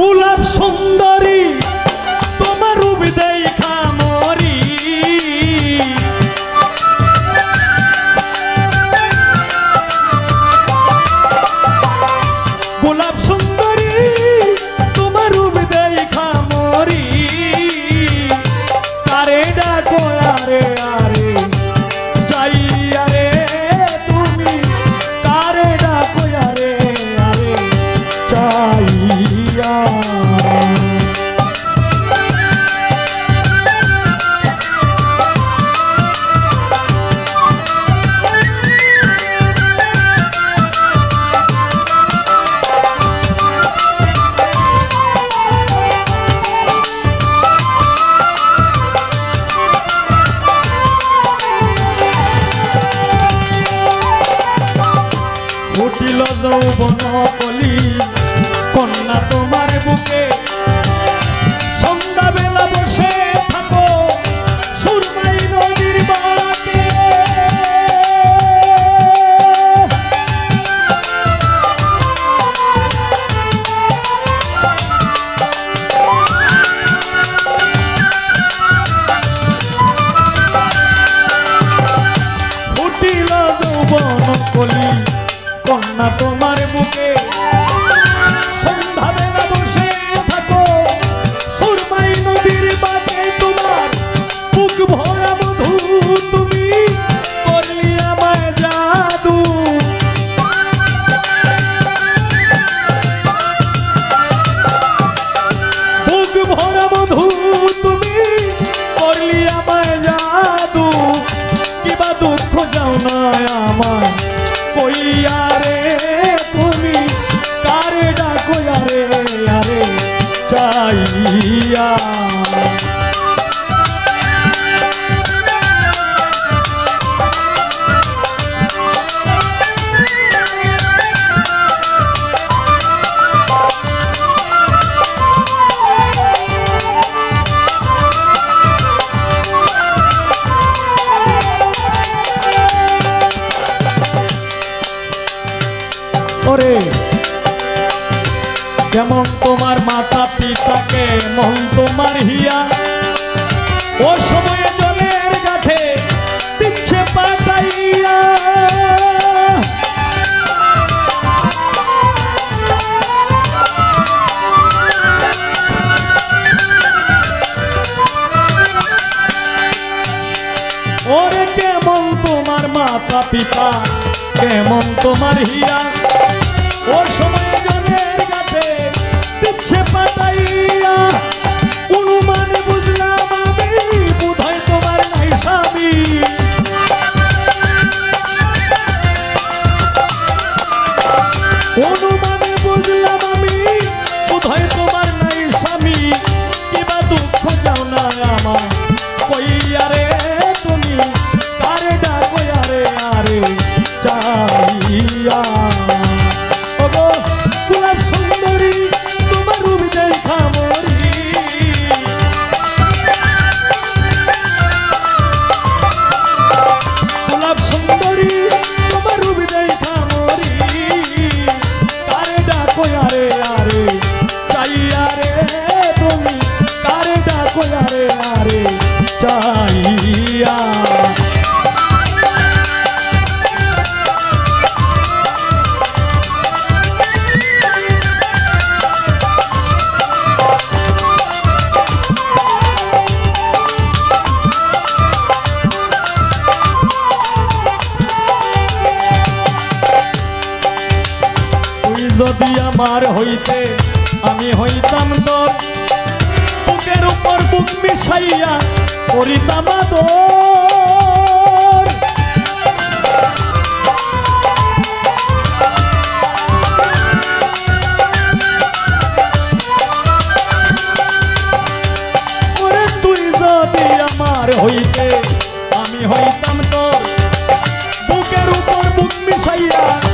Pula! ফুটিল যৌবন কলি। কন্যা তোমার বুকে সন্ধ্যা বেলা বসে থাকো কলি। কন্যা যেমন তোমার মাতা পিতাকে, মন তোমার হিয়া। ও সময়ে জলের গাঠে দিচ্ছে পাতাইয়া। ওরে কেমন তোমার মাতা পিতা, কেমন তোমার হিয়া। ও সময় যদি আমার হইতে আমি হইতাম তোর বুকের উপর বুক মিশাইয়া করিতাম তুই যদি আমার হইতে আমি হইতাম তোর বুকের উপর বুক মিশাইয়া